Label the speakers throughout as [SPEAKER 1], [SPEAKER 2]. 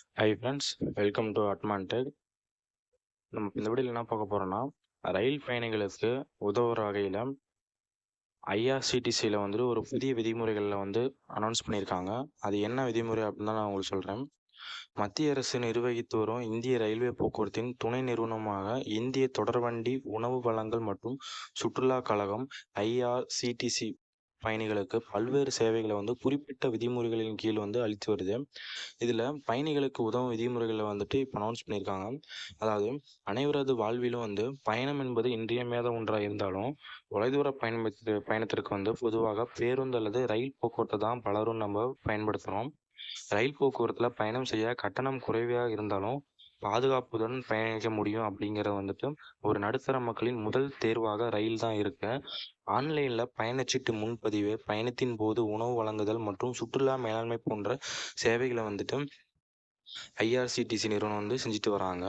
[SPEAKER 1] High friends welcome to அட்மான்டெக் நம்ம இந்த வீடியோவில் என்ன பார்க்க போகிறோம்னா ரயில் பயணிகளுக்கு உதவுற வகையில் ஐஆர்சிடிசியில் வந்துட்டு ஒரு புதிய விதிமுறைகளில் வந்து அனௌன்ஸ் பண்ணியிருக்காங்க. அது என்ன விதிமுறை அப்படின்னு நான் உங்களுக்கு சொல்கிறேன் மத்திய அரசு நிர்வகித்து வரும் இந்திய ரயில்வே போக்குவரத்தின் துணை நிறுவனமாக இந்திய தொடர்வண்டி உணவு வழங்கல் மற்றும் சுற்றுலா கழகம் ஐஆர்சிடிசி பயணிகளுக்கு பல்வேறு சேவைகளை வந்து குறிப்பிட்ட விதிமுறைகளின் கீழ் வந்து அளித்து வருது. இதில் பயணிகளுக்கு உதவும் விதிமுறைகளை வந்துட்டு இப்போ அனௌன்ஸ் பண்ணியிருக்காங்க அதாவது அனைவரது வாழ்விலும் வந்து பயணம் என்பது இன்றியமையாத ஒன்றாக இருந்தாலும் தொலைதூர பயணத்து பயணத்திற்கு வந்து பொதுவாக பேருந்து அல்லது ரயில் போக்குவரத்தை தான் பலரும் நம்ம பயன்படுத்துகிறோம் ரயில் போக்குவரத்தில் பயணம் செய்ய கட்டணம் குறைவாக இருந்தாலும் பாதுகாப்புடன் பயணிக்க முடியும் அப்படிங்கிற வந்துட்டு ஒரு நடுத்தர மக்களின் முதல் தேர்வாக ரயில் தான் இருக்கு. ஆன்லைனில் பயணச்சீட்டு முன்பதிவு பயணத்தின் போது உணவு வழங்குதல் மற்றும் சுற்றுலா மேலாண்மை போன்ற சேவைகளை வந்துட்டு ஐஆர்சிடிசி நிறுவனம் வந்து செஞ்சுட்டு வராங்க.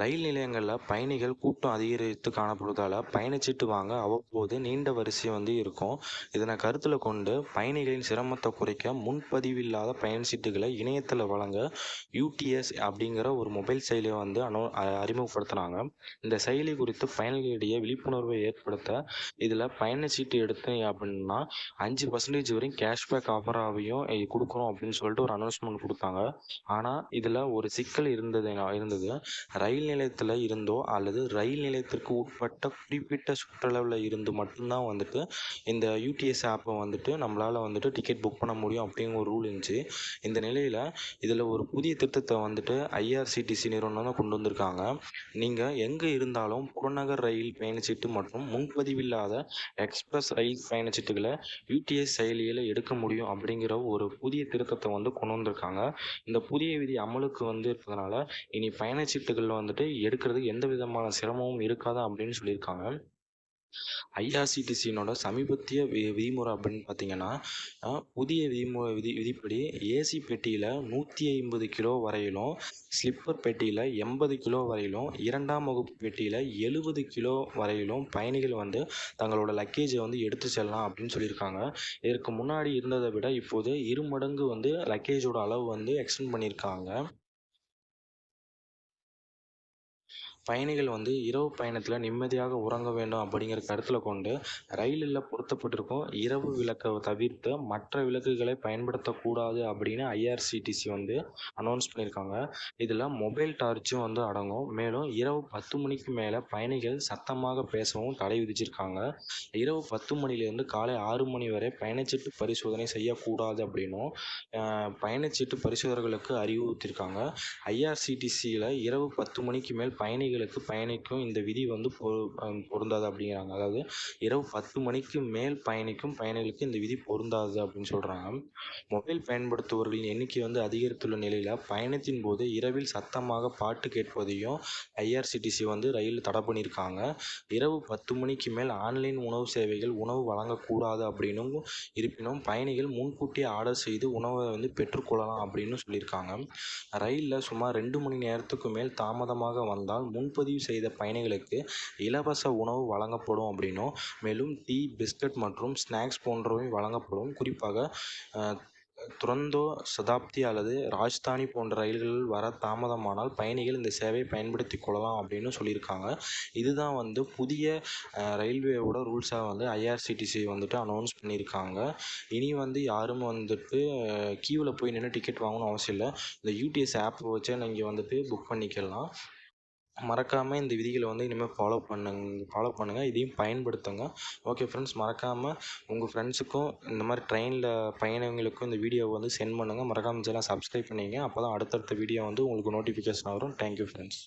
[SPEAKER 1] ரயில் நிலையங்களில் பயணிகள் கூட்டம் அதிகரித்து காணப்படுவதால் பயணச்சீட்டு வாங்க அவ்வப்போது நீண்ட வரிசை வந்து இருக்கும். இதனை கருத்தில் கொண்டு பயணிகளின் சிரமத்தை குறைக்க முன்பதிவில்லாத பயணச்சீட்டுகளை இணையத்தில் வழங்க யூடிஎஸ் அப்படிங்கிற ஒரு மொபைல் செயலியை வந்து அனோ அறிமுகப்படுத்தினாங்க. இந்த செயலி குறித்து பயணிகளிடையே விழிப்புணர்வை ஏற்படுத்த இதில் பயணச்சீட்டு எடுத்தேன் அப்படின்னா அஞ்சு பர்சன்டேஜ் வரையும் கேஷ்பேக் ஆஃபராகவும் கொடுக்குறோம் அப்படின்னு சொல்லிட்டு ஒரு அனௌன்ஸ்மெண்ட் கொடுத்தாங்க. ஆனால் இதில் ஒரு சிக்கல் இருந்தது இருந்தது. ரயில் ரயில் நிலையத்தில் இருந்தோ அல்லது ரயில் நிலையத்திற்கு உட்பட்ட குறிப்பிட்ட சுற்றளவில் இருந்து மட்டும்தான் வந்துட்டு இந்த யூடிஎஸ் ஆப்பை வந்துட்டு நம்மளால் வந்துட்டு டிக்கெட் புக் பண்ண முடியும் அப்படிங்கிற ஒரு ரூல் இருந்துச்சு. இந்த நிலையில் இதில் ஒரு புதிய திட்டத்தை வந்துட்டு ஐஆர்சிடிசி நிறுவனம் தான் கொண்டு வந்திருக்காங்க. நீங்கள் எங்கே இருந்தாலும் புறநகர் ரயில் பயணச்சீட்டு மற்றும் முன்பதிவில்லாத எக்ஸ்பிரஸ் ரயில் பயணச்சீட்டுகளை யூடிஎஸ் செயலியில் எடுக்க முடியும் அப்படிங்கிற ஒரு புதிய திருத்தத்தை வந்து கொண்டு வந்திருக்காங்க. இந்த புதிய விதி அமலுக்கு வந்து இருக்கிறதுனால இனி பயணச்சீட்டுகளில் வந்து வந்துட்டு எடுக்கிறதுக்கு எந்த விதமான சிரமமும் இருக்காது அப்படின்னு சொல்லியிருக்காங்க. ஐஆர்சிடிசியினோட சமீபத்திய வி விதிமுறை அப்படின்னு பார்த்தீங்கன்னா புதிய விதிமுறை விதி விதிப்படி ஏசி பெட்டியில் நூற்றி ஐம்பது கிலோ வரையிலும் ஸ்லிப்பர் பெட்டியில் எண்பது கிலோ வரையிலும் இரண்டாம் வகுப்பு பெட்டியில் எழுபது கிலோ வரையிலும் பயணிகள் வந்து தங்களோட லக்கேஜை வந்து எடுத்து செல்லலாம் அப்படின்னு சொல்லியிருக்காங்க. இதற்கு முன்னாடி இருந்ததை விட இப்போது இரு மடங்கு வந்து லக்கேஜோட அளவு வந்து எக்ஸ்டெண்ட் பண்ணியிருக்காங்க. பயணிகள் வந்து இரவு பயணத்தில் நிம்மதியாக உறங்க வேண்டும் அப்படிங்கிற கருத்தில் கொண்டு ரயிலில் பொருத்தப்பட்டிருக்கும் இரவு விளக்கை தவிர்த்து மற்ற விளக்குகளை பயன்படுத்தக்கூடாது அப்படின்னு ஐஆர்சிடிசி வந்து அனௌன்ஸ் பண்ணியிருக்காங்க இதில் மொபைல் டார்ச்சும் வந்து அடங்கும். மேலும் இரவு பத்து மணிக்கு மேலே பயணிகள் சத்தமாக பேசவும் தடை விதிச்சிருக்காங்க. இரவு பத்து மணிலேருந்து காலை ஆறு மணி வரை பயணச்சீட்டு பரிசோதனை செய்யக்கூடாது அப்படின்னும் பயணச்சீட்டு பரிசோதகர்களுக்கு அறிவுறுத்தியிருக்காங்க ஐஆர்சிடிசியில் இரவு பத்து மணிக்கு மேல் பயணிகள் பயணிகளுக்கு பயணிக்கும் இந்த விதி வந்து பொ பொருந்தாது அப்படிங்கிறாங்க. அதாவது இரவு பத்து மணிக்கு மேல் பயணிக்கும் பயணிகளுக்கு இந்த விதி பொருந்தாது அப்படின்னு சொல்கிறாங்க மொபைல் பயன்படுத்துபவர்களின் எண்ணிக்கை வந்து அதிகரித்துள்ள நிலையில் பயணத்தின் போது இரவில் சத்தமாக பாட்டு கேட்பதையும் ஐஆர்சிடிசி வந்து ரயில் தடை பண்ணியிருக்காங்க. இரவு பத்து மணிக்கு மேல் ஆன்லைன் உணவு சேவைகள் உணவு வழங்கக்கூடாது அப்படின்னும் இருப்பினும் பயணிகள் முன்கூட்டியே ஆர்டர் செய்து உணவை வந்து பெற்றுக்கொள்ளலாம் அப்படின்னு சொல்லியிருக்காங்க. ரயிலில் சுமார் ரெண்டு மணி நேரத்துக்கு மேல் தாமதமாக வந்தால் முன்பதிவு செய்த பயணிகளுக்கு இலவச உணவு வழங்கப்படும் அப்படின்னும் மேலும் டீ பிஸ்கட் மற்றும் ஸ்நாக்ஸ் போன்றவை வழங்கப்படும். குறிப்பாக துரந்தோ சதாப்தி அல்லது ராஜ்தானி போன்ற ரயில்கள் வர தாமதமானால் பயணிகள் இந்த சேவையை பயன்படுத்தி கொள்ளலாம் அப்படின்னு சொல்லியிருக்காங்க. இதுதான் வந்து புதிய ரயில்வேவோட ரூல்ஸாக வந்து ஐஆர்சிடிசி வந்துட்டு அனௌன்ஸ் பண்ணியிருக்காங்க. இனி வந்து யாரும் வந்துட்டு கியூவில் போய் நின்று டிக்கெட் வாங்கணும் அவசியம் இல்லை. இந்த யூடிஎஸ் ஆப் வச்சே நீங்கள் வந்துட்டு புக் பண்ணிக்கலாம். மறக்காமல் இந்த விதிகளை வந்து இனிமேல் ஃபாலோ பண்ணுங்க ஃபாலோ பண்ணுங்கள் இதையும் பயன்படுத்துங்க. ஓகே ஃப்ரெண்ட்ஸ் மறக்காமல் உங்கள் ஃப்ரெண்ட்ஸுக்கும் இந்த மாதிரி ட்ரெயினில் பயணிகளுக்கும் இந்த வீடியோவை வந்து சென்ட் பண்ணுங்கள் மறக்காமல் சேனல் சப்ஸ்கிரைப் பண்ணிங்க அப்போ தான் அடுத்தடுத்த வீடியோ வந்து உங்களுக்கு நோட்டிஃபிகேஷன் வரும். Thank you friends